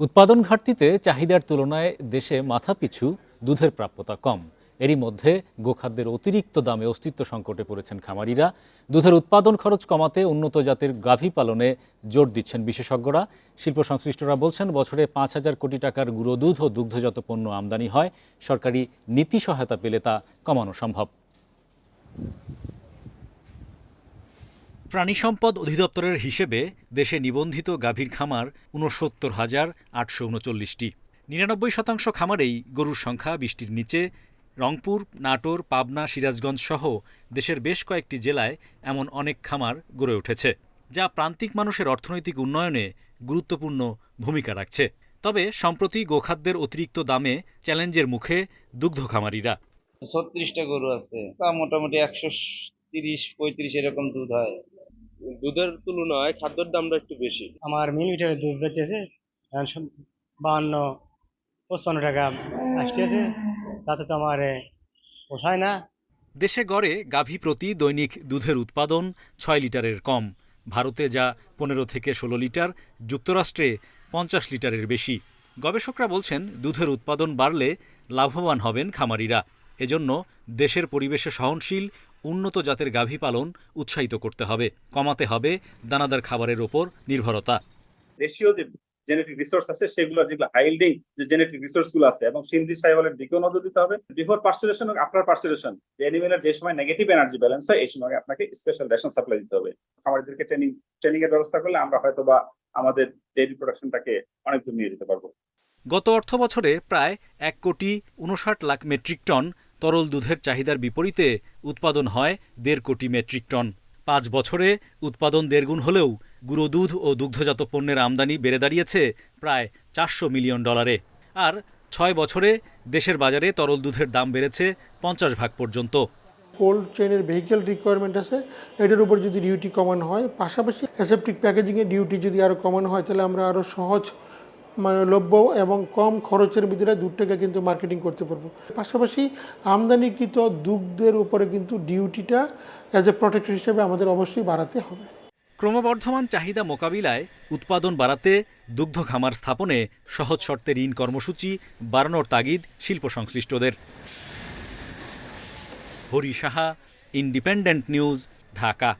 উৎপাদন ঘাটতিতে চাহিদার তুলনায় দেশে মাথাপিছু দুধের প্রাপ্যতা কম। এরই মধ্যে গোখাদ্যের অতিরিক্ত দামে অস্তিত্ব সংকটে পড়েছেন খামারিরা। দুধের উৎপাদন খরচ কমাতে উন্নত জাতের গাভী পালনে জোর দিচ্ছেন বিশেষজ্ঞরা। শিল্প সংশ্লিষ্টরা বলছেন, বছরে পাঁচ হাজার কোটি টাকার গুঁড়ো দুধ ও দুগ্ধজাত পণ্য আমদানি হয়। সরকারি নীতি সহায়তা পেলে তা কমানো সম্ভব। প্রাণী সম্পদ অধিদপ্তরের হিসেবে দেশে নিবন্ধিত গাভীর খামার ঊনসত্তর হাজার আটশো উনচল্লিশটি নিরানব্বই শতাংশ খামারেই গরুর সংখ্যা বৃষ্টির নিচে। রংপুর, নাটোর, পাবনা, সিরাজগঞ্জ সহ দেশের বেশ কয়েকটি জেলায় এমন অনেক খামার গড়ে উঠেছে, যা প্রান্তিক মানুষের অর্থনৈতিক উন্নয়নে গুরুত্বপূর্ণ ভূমিকা রাখছে। তবে সম্প্রতি গোখাদ্যের অতিরিক্ত দামে চ্যালেঞ্জের মুখে দুগ্ধ খামারিরা। ছত্রিশটা গরু আছে, তা মোটামুটি একশো তিরিশ, পঁয়ত্রিশ এরকম দুধ হয়। দুধের তুলনায় খাদ্যের দামটা একটু বেশি। আমার মিলিটারি দুধ বেচেছে বাহান্ন পঁচপান্ন টাকা আসতেছে তাতে তো আমার এ, পোষায় না। দেশে গড়ে গাভী প্রতি দৈনিক দুধের উৎপাদন ছয় লিটারের কম। ভারতে যা পনেরো থেকে ষোলো লিটার যুক্তরাষ্ট্রে পঞ্চাশ লিটারের বেশি। গবেষকরা বলছেন দুধের উৎপাদন বাড়লে লাভবান হবেন খামারিরা। এজন্য দেশের পরিবেশে সহনশীল উন্নত জাতের গাভী পালন উৎসাহিত করতে হবে। কমাতে হবে দানাদার খাবারের ওপর নির্ভরতা। দেশীয় যে জেনেটিক রিসোর্স আছে সেগুলো যেগুলো হাইল্ডিং যে জেনেটিক রিসোর্সগুলো আছে এবং সিন্ধি সাইওয়ালের দিকেও নজর দিতে হবে। বিফোর পার্সুলেশন এবং আফটার পার্সুলেশন যে অ্যানিমেলের যে সময় নেগেটিভ এনার্জি ব্যালেন্স হয় এই সময় আপনাকে স্পেশাল রেশন সাপ্লাই দিতে হবে। খামারিদেরকে ট্রেনিং ট্রেনিং এর ব্যবস্থা করলে আমরা হয়তো বা আমাদের ডেইরি প্রোডাকশনটাকে অনেক দূর নিয়ে যেতে পারব। গত অর্থ বছরে প্রায় এক কোটি উনষাট লাখ মেট্রিক টন তরল দুধের চাহিদার বিপরীতে উৎপাদন হয় দেড় কোটি মেট্রিক টন। পাঁচ বছরে উৎপাদন দেড়গুণ হলেও গুঁড়ো দুধ ও দুগ্ধজাত পণ্যের আমদানি বেড়ে দাঁড়িয়েছে প্রায় চারশো মিলিয়ন ডলারে। আর ছয় বছরে দেশের বাজারে তরল দুধের দাম বেড়েছে পঞ্চাশ ভাগ পর্যন্ত। কোল্ড চেনের ভেহিকেল রিকোয়ারমেন্ট আছে। এটার উপর যদি ডিউটি কমানো হয়, পাশাপাশি অ্যাসেপ্টিক প্যাকেজিংয়ের ডিউটি যদি আরও কমানো হয়, তাহলে আমরা আরও সহজ লভ্য এবং কম খরচের ভিতরে দুধটাকে কিন্তু মার্কেটিং করতে পারব। পাশাপাশি আমদানিকৃত দুগ্ধের উপরে কিন্তু ডিউটিটা অ্যাজ এ প্রোটেক্ট হিসেবে আমাদের অবশ্যই বাড়াতে হবে। ক্রমবর্ধমান চাহিদা মোকাবিলায় উৎপাদন বাড়াতে দুগ্ধ খামার স্থাপনে সহজ শর্তে ঋণ কর্মসূচি, বাড়ানোর তাগিদ শিল্প সংশ্লিষ্টদের। Hari Saha independent news Dhaka.